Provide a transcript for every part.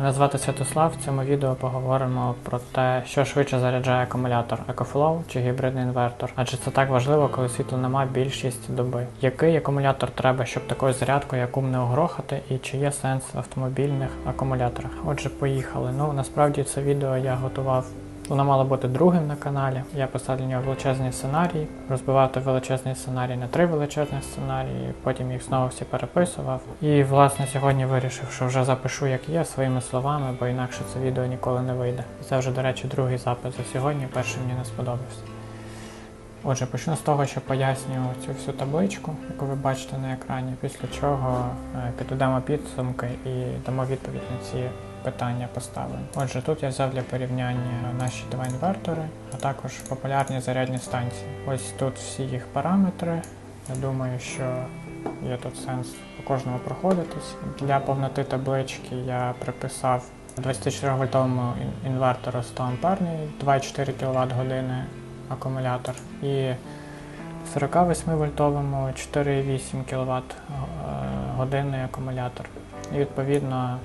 Мене звати Святослав. В цьому відео поговоримо про те, що швидше заряджає акумулятор EcoFlow чи гібридний інвертор. Адже це так важливо, коли світла нема більшість доби. Який акумулятор треба, щоб такою зарядкою яку не огрохати, і чи є сенс в автомобільних акумуляторах? Отже, поїхали. Ну насправді це відео я готував. Воно мало бути другим на каналі. Я писав для нього величезний сценарій, розбивав той величезний сценарій на три величезні сценарії, потім їх знову всі переписував. І власне сьогодні вирішив, що вже запишу як є своїми словами, бо інакше це відео ніколи не вийде. Це вже, до речі, другий запис за сьогодні. Перший мені не сподобався. Отже, почну з того, що пояснюю цю всю табличку, яку ви бачите на екрані, після чого е, підведемо підсумки і дамо відповідь на ці питання поставлені. Отже, тут я взяв для порівняння наші два інвертори, а також популярні зарядні станції. Ось тут всі їх параметри. Я думаю, що є тут сенс по кожному проходитись. Для повноти таблички я приписав 24-вольтовому ін- інвертору 100 амперний 2,4 кВт години акумулятор і 48-вольтовому 4,8 кВт годинний акумулятор. І відповідно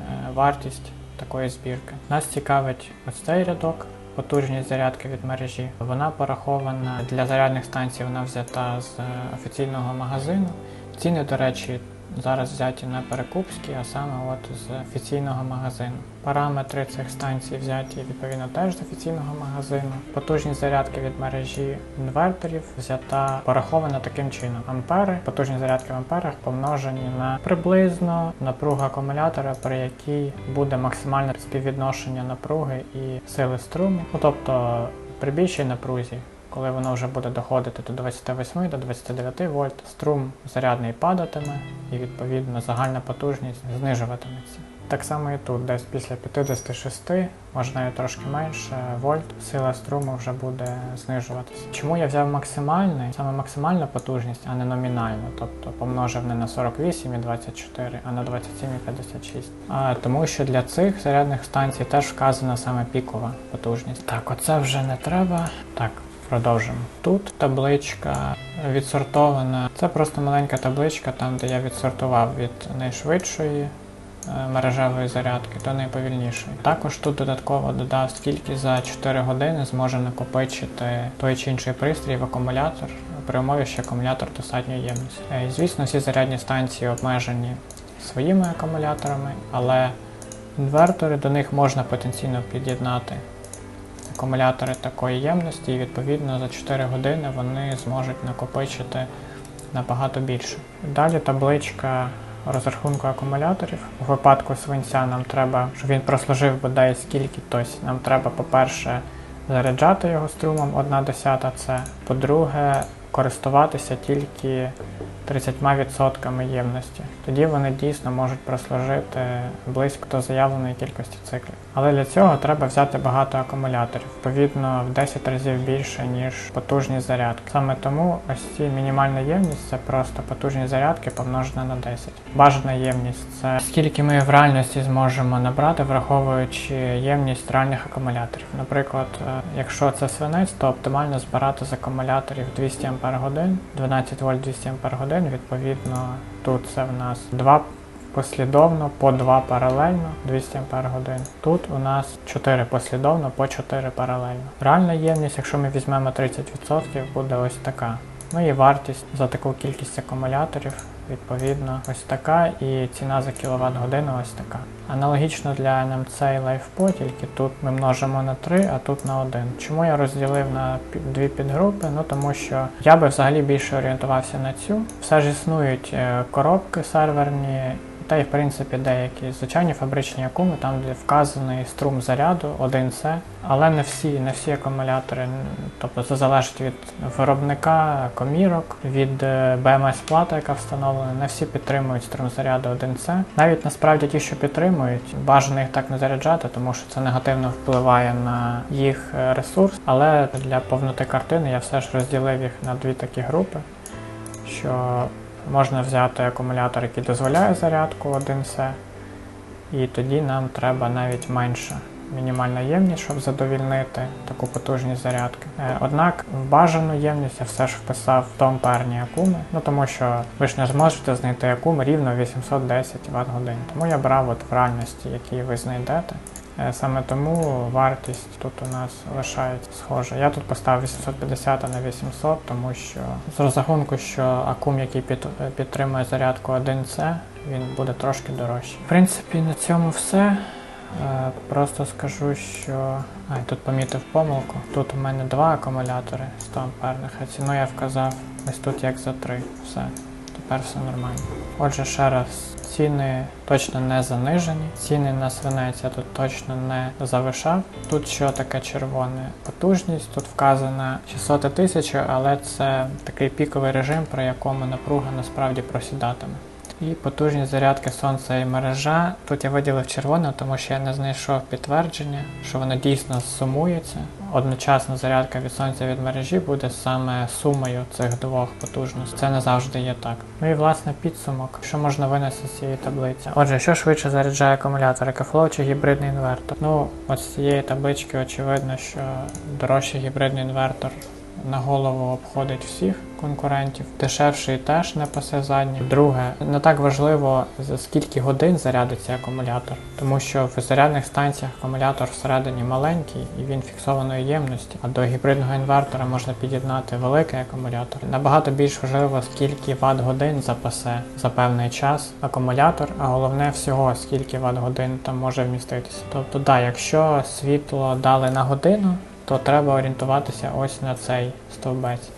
е, вартість такої збірки. Нас цікавить ось цей рядок. Потужність зарядки від мережі. Вона порахована для зарядних станцій, вона взята з е, офіційного магазину. Ціни, до речі, зараз взяті не перекупські, а саме от з офіційного магазину. Параметри цих станцій взяті відповідно теж з офіційного магазину. Потужність зарядки від мережі інверторів взята порахована таким чином. Ампери, потужність зарядки в амперах помножені на приблизно напругу акумулятора, при якій буде максимальне співвідношення напруги і сили струму. Ну, тобто при більшій напрузі коли воно вже буде доходити до 28 до 29 вольт, струм зарядний падатиме і відповідно загальна потужність знижуватиметься. Так само і тут, десь після 56, можна і трошки менше вольт, сила струму вже буде знижуватися. Чому я взяв максимальний? Саме максимальна потужність, а не номінальну, тобто помножив не на 48,24, а на 27,56. А, тому що для цих зарядних станцій теж вказана саме пікова потужність. Так, оце вже не треба. Так, Продовжимо. Тут табличка відсортована. Це просто маленька табличка, там де я відсортував від найшвидшої е, мережевої зарядки до найповільнішої. Також тут додатково додав, скільки за 4 години зможе накопичити той чи інший пристрій в акумулятор при умові, що акумулятор достатньої ємності. Е, Звісно, всі зарядні станції обмежені своїми акумуляторами, але інвертори до них можна потенційно під'єднати акумулятори такої ємності, і відповідно за 4 години вони зможуть накопичити набагато більше. Далі табличка розрахунку акумуляторів. У випадку свинця нам треба, щоб він прослужив бодай скільки, тобто нам треба, по-перше, заряджати його струмом 1 десята це. По-друге, користуватися тільки 30% ємності. Тоді вони дійсно можуть прослужити близько до заявленої кількості циклів. Але для цього треба взяти багато акумуляторів, відповідно в 10 разів більше, ніж потужність зарядки. Саме тому ось ці мінімальна ємність це просто потужність зарядки помножена на 10. Бажана ємність це скільки ми в реальності зможемо набрати, враховуючи ємність реальних акумуляторів. Наприклад, е, якщо це свинець, то оптимально збирати з акумуляторів 200 Ах, 12 вольт 200 Ах, відповідно тут це в нас 2 послідовно по 2 паралельно 200 Ах. Тут у нас 4 послідовно по 4 паралельно. Реальна ємність, якщо ми візьмемо 30%, буде ось така. Ну і вартість за таку кількість акумуляторів, відповідно, ось така, і ціна за кіловат годину ось така. Аналогічно для NMC і LifePo, тільки тут ми множимо на 3, а тут на 1. Чому я розділив на дві підгрупи? Ну тому що я би взагалі більше орієнтувався на цю. Все ж існують е, коробки серверні. Та й в принципі деякі звичайні фабричні акуми, там де вказаний струм заряду 1С, але не всі, не всі акумулятори, тобто це залежить від виробника комірок, від БМС плати, яка встановлена, не всі підтримують струм заряду 1С. Навіть насправді ті, що підтримують, бажано їх так не заряджати, тому що це негативно впливає на їх е, ресурс. Але для повноти картини я все ж розділив їх на дві такі групи, що можна взяти акумулятор, який дозволяє зарядку 1С, і тоді нам треба навіть менше мінімальна ємність, щоб задовільнити таку потужність зарядки. Е, Однак в бажану ємність я все ж вписав 100 амперні акуми, ну тому що ви ж не зможете знайти акум рівно 810 Вт годин. Тому я брав от в реальності, які ви знайдете. Е, Саме тому вартість тут у нас лишається схожа. Я тут поставив 850 на 800, тому що з розрахунку, що акум, який під, підтримує зарядку 1C, він буде трошки дорожчий. В принципі, на цьому все. Е, Просто скажу, що. А, тут помітив помилку. Тут у мене два акумулятори 100 амперних, а ціну я вказав ось тут як за три. Все. Тепер все нормально. Отже, ще раз, ціни точно не занижені. Ціни на свинець я тут точно не завишав. Тут що таке червоне? Потужність, тут вказана 600 тисяч, але це такий піковий режим, при якому напруга насправді просідатиме. І потужність зарядки сонця і мережа. Тут я виділив червоне, тому що я не знайшов підтвердження, що воно дійсно сумується. Одночасна зарядка від сонця від мережі буде саме сумою цих двох потужностей. Це не завжди є так. Ну і власне підсумок, що можна винести з цієї таблиці. Отже, що швидше заряджає акумулятор, екофлоу чи гібридний інвертор? Ну, от з цієї таблички очевидно, що дорожчий гібридний інвертор на голову обходить всіх конкурентів. Дешевший теж не пасе задні. Друге, не так важливо за скільки годин зарядиться акумулятор, тому що в зарядних станціях акумулятор всередині маленький і він фіксованої ємності. А до гібридного інвертора можна під'єднати великий акумулятор. Набагато більш важливо, скільки ватт годин запасе за певний час акумулятор, а головне всього, скільки ватт годин там може вміститися. Тобто, да, якщо світло дали на годину то треба орієнтуватися ось на цей стовбець.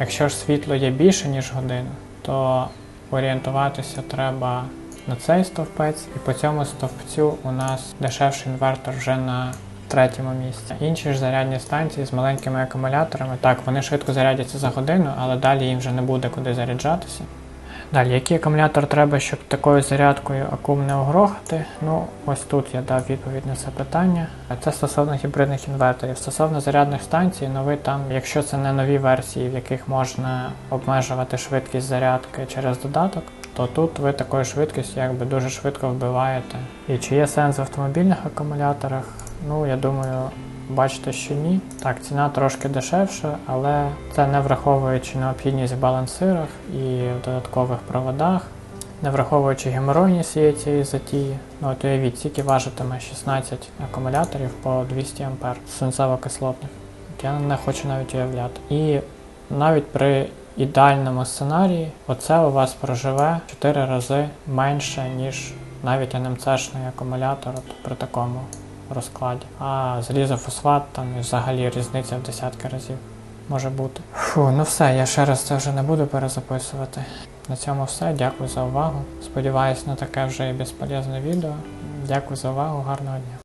Якщо ж світло є більше, ніж година, то орієнтуватися треба на цей стовпець, і по цьому стовпцю у нас дешевший інвертор вже на третьому місці. Інші ж зарядні станції з маленькими акумуляторами, так, вони швидко зарядяться за годину, але далі їм вже не буде куди заряджатися. Далі, який акумулятор треба, щоб такою зарядкою акум не огрохати? Ну, ось тут я дав відповідь на це питання. Це стосовно гібридних інверторів. Стосовно зарядних станцій, ви там, якщо це не нові версії, в яких можна обмежувати швидкість зарядки через додаток, то тут ви такою швидкістю якби дуже швидко вбиваєте. І чи є сенс в автомобільних акумуляторах? Ну, я думаю, бачите, що ні. Так, ціна трошки дешевша, але це не враховуючи необхідність в балансирах і в додаткових проводах, не враховуючи геморойність цієї цієї затії. Ну от уявіть, скільки важитиме 16 акумуляторів по 200 А свинцево-кислотних. Я не хочу навіть уявляти. І навіть при ідеальному сценарії оце у вас проживе 4 рази менше, ніж навіть НМЦшний акумулятор от при такому розкладі. А залізофосфат там взагалі різниця в десятки разів може бути. Фу, ну все, я ще раз це вже не буду перезаписувати. На цьому все. Дякую за увагу. Сподіваюсь на таке вже і безполезне відео. Дякую за увагу, гарного дня.